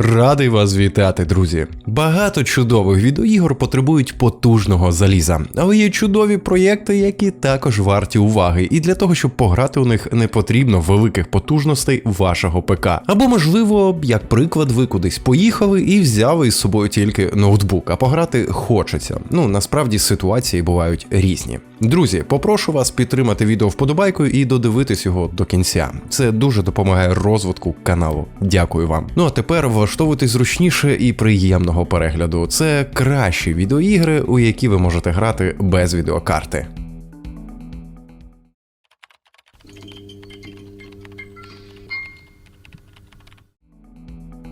Радий вас вітати, друзі. Багато чудових відеоігор потребують потужного заліза, але є чудові проєкти, які також варті уваги, і для того, щоб пограти у них, не потрібно великих потужностей вашого ПК. Або, можливо, як приклад, ви кудись поїхали і взяли із собою тільки ноутбук, а пограти хочеться. Ну насправді ситуації бувають різні. Друзі, попрошу вас підтримати відео вподобайкою і додивитись його до кінця. Це дуже допомагає розвитку каналу. Дякую вам. Ну а тепер влаштовуйтесь зручніше і приємного перегляду. Це кращі відеоігри, у які ви можете грати без відеокарти.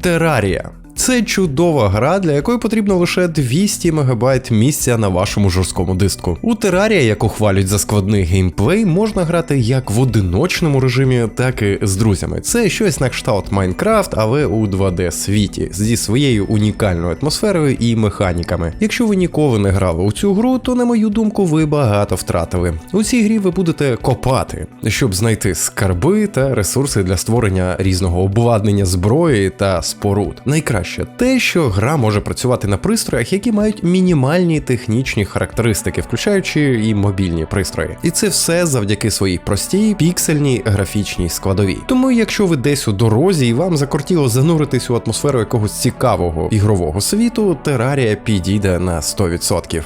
Терарія. Це чудова гра, для якої потрібно лише 200 МБ місця на вашому жорсткому диску. У Терарія, яку хвалять за складний геймплей, можна грати як в одиночному режимі, так і з друзями. Це щось на кшталт Майнкрафт, але у 2D світі зі своєю унікальною атмосферою і механіками. Якщо ви ніколи не грали у цю гру, то на мою думку, ви багато втратили. У цій грі ви будете копати, щоб знайти скарби та ресурси для створення різного обладнання зброї та споруд. Найкраще те, що гра може працювати на пристроях, які мають мінімальні технічні характеристики, включаючи і мобільні пристрої. І це все завдяки своїй простій піксельній графічній складовій. Тому, якщо ви десь у дорозі і вам закортіло зануритись у атмосферу якогось цікавого ігрового світу, терарія підійде на 100%.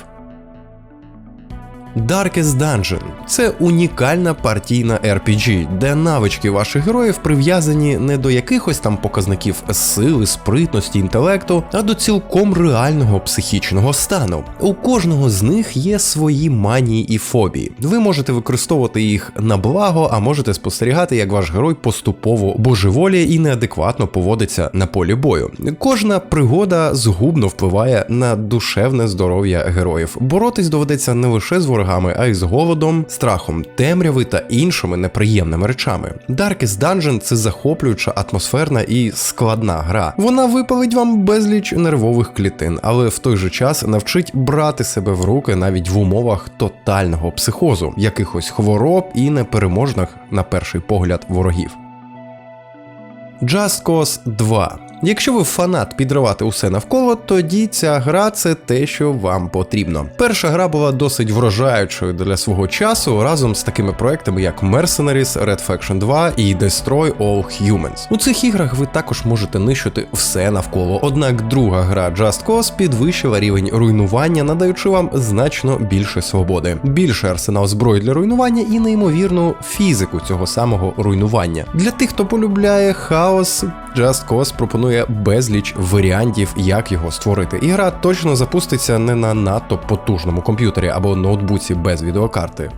Darkest Dungeon це унікальна партійна RPG, де навички ваших героїв прив'язані не до якихось там показників сили, спритності, інтелекту, а до цілком реального психічного стану. У кожного з них є свої манії і фобії. Ви можете використовувати їх на благо, а можете спостерігати, як ваш герой поступово божеволіє і неадекватно поводиться на полі бою. Кожна пригода згубно впливає на душевне здоров'я героїв. Боротись доведеться не лише з ворогами, а й з голодом, страхом темряви та іншими неприємними речами. Darkest Dungeon – це захоплююча атмосферна і складна гра. Вона випалить вам безліч нервових клітин, але в той же час навчить брати себе в руки навіть в умовах тотального психозу, якихось хвороб і непереможних на перший погляд ворогів. Just Cause 2 Якщо ви фанат підривати усе навколо, тоді ця гра це те, що вам потрібно. Перша гра була досить вражаючою для свого часу разом з такими проектами, як Mercenaries, Red Faction 2 і Destroy All Humans. У цих іграх ви також можете нищити все навколо. Однак друга гра Just Cause підвищила рівень руйнування, надаючи вам значно більше свободи, більше арсенал зброї для руйнування і неймовірну фізику цього самого руйнування. Для тих, хто полюбляє хаос, Just Cause пропонує безліч варіантів, як його створити. Ігра точно запуститься не на надто потужному комп'ютері або ноутбуці без відеокарти.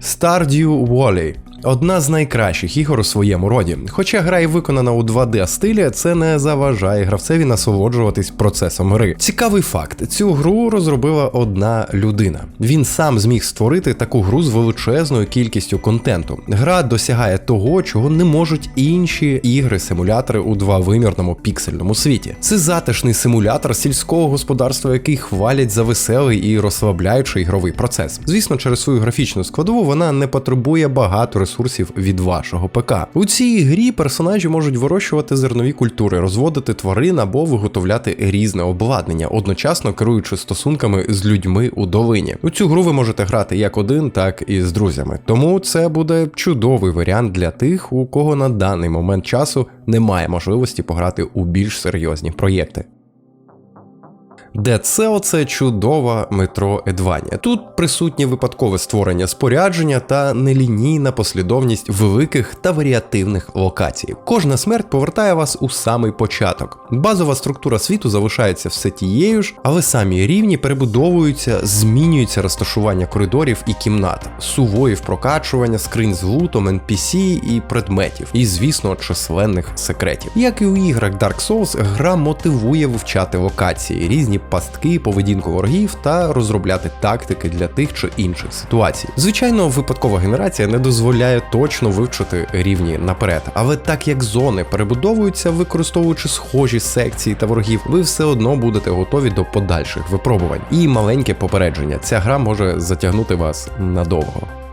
Stardew Valley Одна з найкращих ігор у своєму роді. Хоча гра і виконана у 2D стилі, це не заважає гравцеві насолоджуватись процесом гри. Цікавий факт: цю гру розробила одна людина. Він сам зміг створити таку гру з величезною кількістю контенту. Гра досягає того, чого не можуть інші ігри-симулятори у двовимірному піксельному світі. Це затишний симулятор сільського господарства, який хвалять за веселий і розслабляючий ігровий процес. Звісно, через свою графічну складову вона не потребує багато ресурсів ресурсів від вашого ПК. У цій грі персонажі можуть вирощувати зернові культури, розводити тварин або виготовляти різне обладнання, одночасно керуючи стосунками з людьми у долині. У цю гру ви можете грати як один, так і з друзями. Тому це буде чудовий варіант для тих, у кого на даний момент часу немає можливості пограти у більш серйозні проєкти. Cell – це чудова метро Едванія. Тут присутнє випадкове створення спорядження та нелінійна послідовність великих та варіативних локацій. Кожна смерть повертає вас у самий початок. Базова структура світу залишається все тією ж, але самі рівні перебудовуються, змінюється розташування коридорів і кімнат, сувоїв прокачування, скринь з лутом, NPC і предметів, і, звісно, численних секретів. Як і у іграх Dark Souls, гра мотивує вивчати локації, різні пастки, поведінку ворогів та розробляти тактики для тих чи інших ситуацій. Звичайно, випадкова генерація не дозволяє точно вивчити рівні наперед, але так як зони перебудовуються, використовуючи схожі секції та ворогів, ви все одно будете готові до подальших випробувань. І маленьке попередження: ця гра може затягнути вас надовго.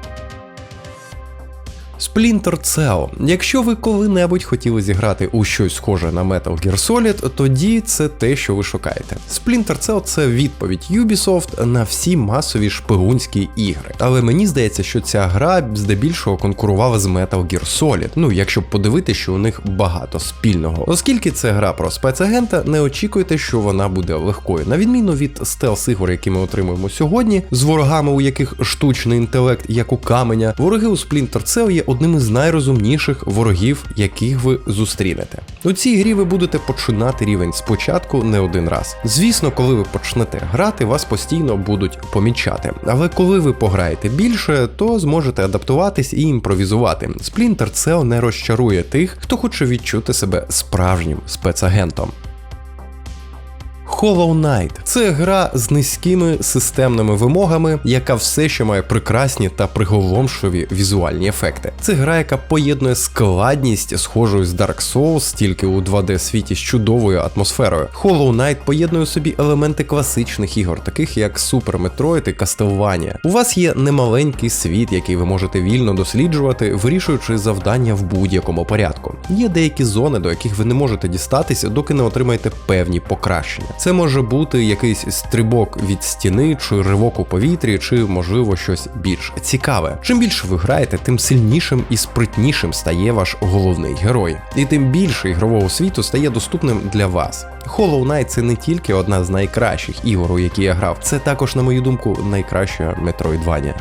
Splinter Cell. Якщо ви коли-небудь хотіли зіграти у щось схоже на Metal Gear Solid, тоді це те, що ви шукаєте. Splinter Cell – це відповідь Ubisoft на всі масові шпигунські ігри. Але мені здається, що ця гра здебільшого конкурувала з Metal Gear Solid. Ну, якщо подивитися, що у них багато спільного. Оскільки це гра про спецагента, не очікуйте, що вона буде легкою. На відміну від стелс ігор, які ми отримуємо сьогодні, з ворогами, у яких штучний інтелект, як у каменя, вороги у Splinter Cell є одним із найрозумніших ворогів, яких ви зустрінете. У цій грі ви будете починати рівень спочатку не один раз. Звісно, коли ви почнете грати, вас постійно будуть помічати. Але коли ви пограєте більше, то зможете адаптуватись і імпровізувати. Splinter Cell не розчарує тих, хто хоче відчути себе справжнім спецагентом. Hollow Knight – це гра з низькими системними вимогами, яка все ще має прекрасні та приголомшливі візуальні ефекти. Це гра, яка поєднує складність, схожою з Dark Souls, тільки у 2D світі з чудовою атмосферою. Hollow Knight поєднує у собі елементи класичних ігор, таких як Super Metroid і Castlevania. У вас є немаленький світ, який ви можете вільно досліджувати, вирішуючи завдання в будь-якому порядку. Є деякі зони, до яких ви не можете дістатися, доки не отримаєте певні покращення. Це може бути якийсь стрибок від стіни, чи ривок у повітрі, чи можливо щось більш цікаве. Чим більше ви граєте, тим сильнішим і спритнішим стає ваш головний герой, і тим більше ігрового світу стає доступним для вас. Hollow Knight – це не тільки одна з найкращих ігор, у які я грав, це також, на мою думку, найкраща Metroidvania.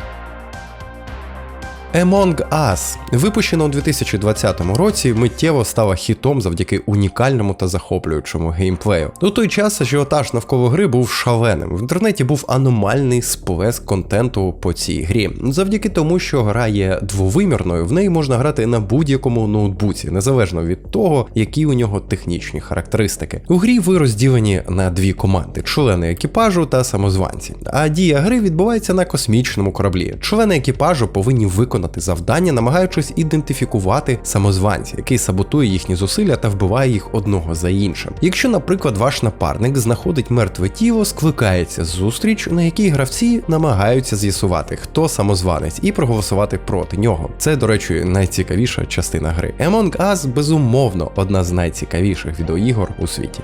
Among Us, випущена у 2020 році, миттєво стала хітом завдяки унікальному та захоплюючому геймплею. У той час ажіотаж навколо гри був шаленим. В інтернеті був аномальний сплеск контенту по цій грі. Завдяки тому, що гра є двовимірною, в неї можна грати на будь-якому ноутбуці, незалежно від того, які у нього технічні характеристики. У грі ви розділені на дві команди: члени екіпажу та самозванці. А дія гри відбувається на космічному кораблі. Члени екіпажу повинні виконати виконати завдання, намагаючись ідентифікувати самозванця, який саботує їхні зусилля та вбиває їх одного за іншим. Якщо, наприклад, ваш напарник знаходить мертве тіло, скликається зустріч, на якій гравці намагаються з'ясувати, хто самозванець, і проголосувати проти нього. Це, до речі, найцікавіша частина гри. Among Us, безумовно, одна з найцікавіших відеоігор у світі.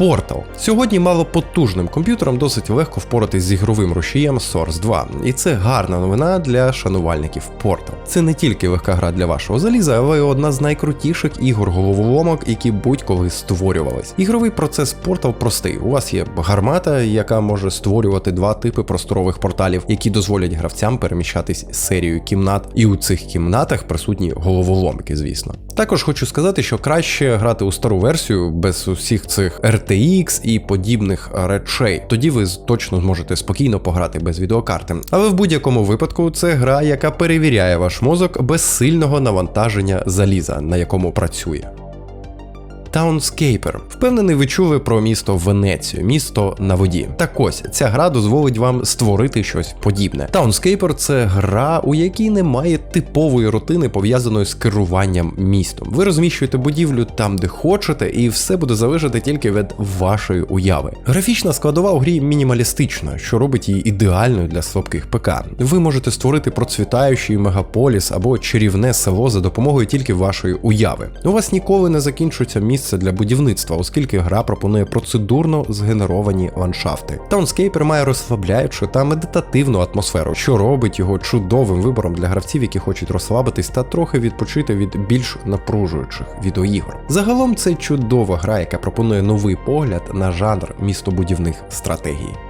Portal. Сьогодні малопотужним комп'ютером досить легко впоратись з ігровим рушієм Source 2, і це гарна новина для шанувальників Portal. Це не тільки легка гра для вашого заліза, але й одна з найкрутіших ігор головоломок, які будь-коли створювались. Ігровий процес Portal простий. У вас є гармата, яка може створювати два типи просторових порталів, які дозволять гравцям переміщатись серією кімнат, і у цих кімнатах присутні головоломки, звісно. Також хочу сказати, що краще грати у стару версію без усіх цих RTX і подібних речей. Тоді ви точно зможете спокійно пограти без відеокарти. Але в будь-якому випадку це гра, яка перевіряє ваш мозок без сильного навантаження заліза, на якому працює. Townscaper. Впевнений, ви чули про місто Венецію, місто на воді. Так ось ця гра дозволить вам створити щось подібне. Townscaper – це гра, у якій немає типової рутини, пов'язаної з керуванням містом. Ви розміщуєте будівлю там, де хочете, і все буде залежати тільки від вашої уяви. Графічна складова у грі мінімалістична, що робить її ідеальною для слабких ПК. Ви можете створити процвітаючий мегаполіс або чарівне село за допомогою тільки вашої уяви. У вас ніколи не закінчується місце місце для будівництва, оскільки гра пропонує процедурно згенеровані ландшафти. Таунскейпер має розслабляючу та медитативну атмосферу, що робить його чудовим вибором для гравців, які хочуть розслабитись та трохи відпочити від більш напружуючих відеоігор. Загалом це чудова гра, яка пропонує новий погляд на жанр містобудівних стратегій.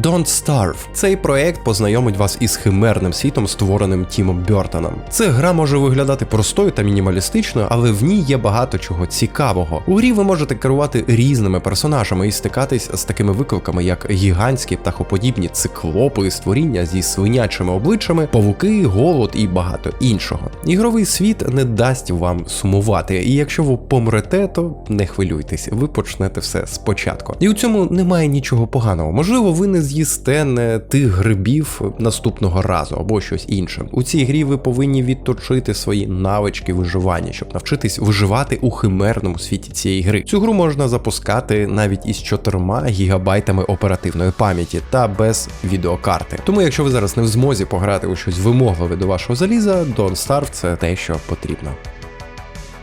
Don't Starve. Цей проект познайомить вас із химерним світом, створеним Тімом Бертоном. Це гра може виглядати простою та мінімалістичною, але в ній є багато чого цікавого. У грі ви можете керувати різними персонажами і стикатись з такими викликами, як гігантські птахоподібні циклопи, створіння зі свинячими обличчями, павуки, голод і багато іншого. Ігровий світ не дасть вам сумувати, і якщо ви помрете, то не хвилюйтесь, ви почнете все спочатку. І у цьому немає нічого поганого. Можливо, ви не з'їсте не тих грибів наступного разу або щось інше. У цій грі ви повинні відточити свої навички виживання, щоб навчитись виживати у химерному світі цієї гри. Цю гру можна запускати навіть із 4 гігабайтами оперативної пам'яті та без відеокарти. Тому, якщо ви зараз не в змозі пограти у щось вимогливе до вашого заліза, Don't Starve – це те, що потрібно.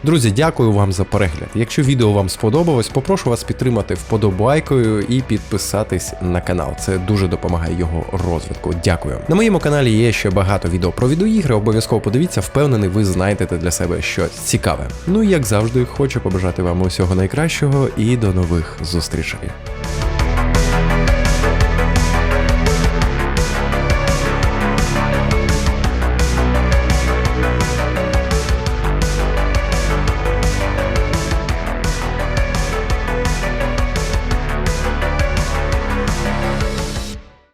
Друзі, дякую вам за перегляд. Якщо відео вам сподобалось, попрошу вас підтримати вподобайкою і підписатись на канал. Це дуже допомагає його розвитку. Дякую. На моєму каналі є ще багато відео про відеоігри. Обов'язково подивіться, впевнений, ви знайдете для себе щось цікаве. Ну і як завжди, хочу побажати вам усього найкращого і до нових зустрічей.